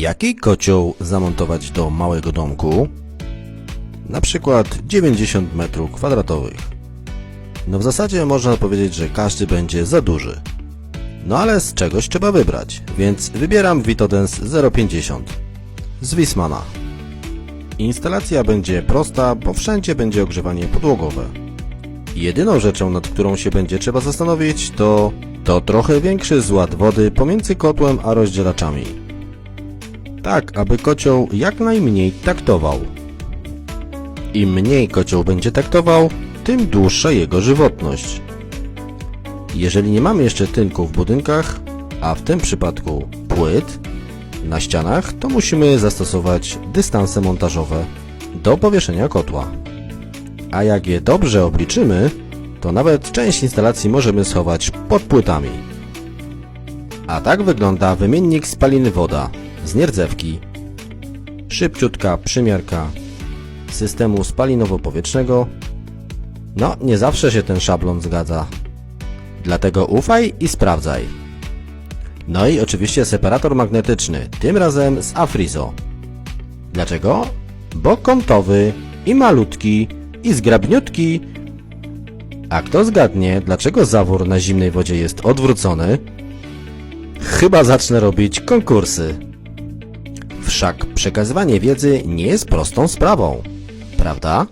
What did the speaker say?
Jaki kocioł zamontować do małego domku? Na przykład 90 metrów kwadratowych. No w zasadzie można powiedzieć, że każdy będzie za duży. No ale z czegoś trzeba wybrać, więc wybieram Vitodens 050 z Wismana. Instalacja będzie prosta, bo wszędzie będzie ogrzewanie podłogowe. Jedyną rzeczą, nad którą się będzie trzeba zastanowić, to to trochę większy zład wody pomiędzy kotłem a rozdzielaczami. Tak, aby kocioł jak najmniej taktował. Im mniej kocioł będzie taktował, tym dłuższa jego żywotność. Jeżeli nie mamy jeszcze tynku w budynkach, a w tym przypadku płyt na ścianach, to musimy zastosować dystanse montażowe do powieszenia kotła. A jak je dobrze obliczymy, to nawet część instalacji możemy schować pod płytami. A tak wygląda wymiennik spaliny woda z nierdzewki, szybciutka przymiarka systemu spalinowo-powietrznego. No, nie zawsze się ten szablon zgadza. Dlatego ufaj i sprawdzaj. No i oczywiście separator magnetyczny, tym razem z Afrizo. Dlaczego? Bo kątowy i malutki i zgrabniutki. A kto zgadnie, dlaczego zawór na zimnej wodzie jest odwrócony? Chyba zacznę robić konkursy. Wszak przekazywanie wiedzy nie jest prostą sprawą, prawda?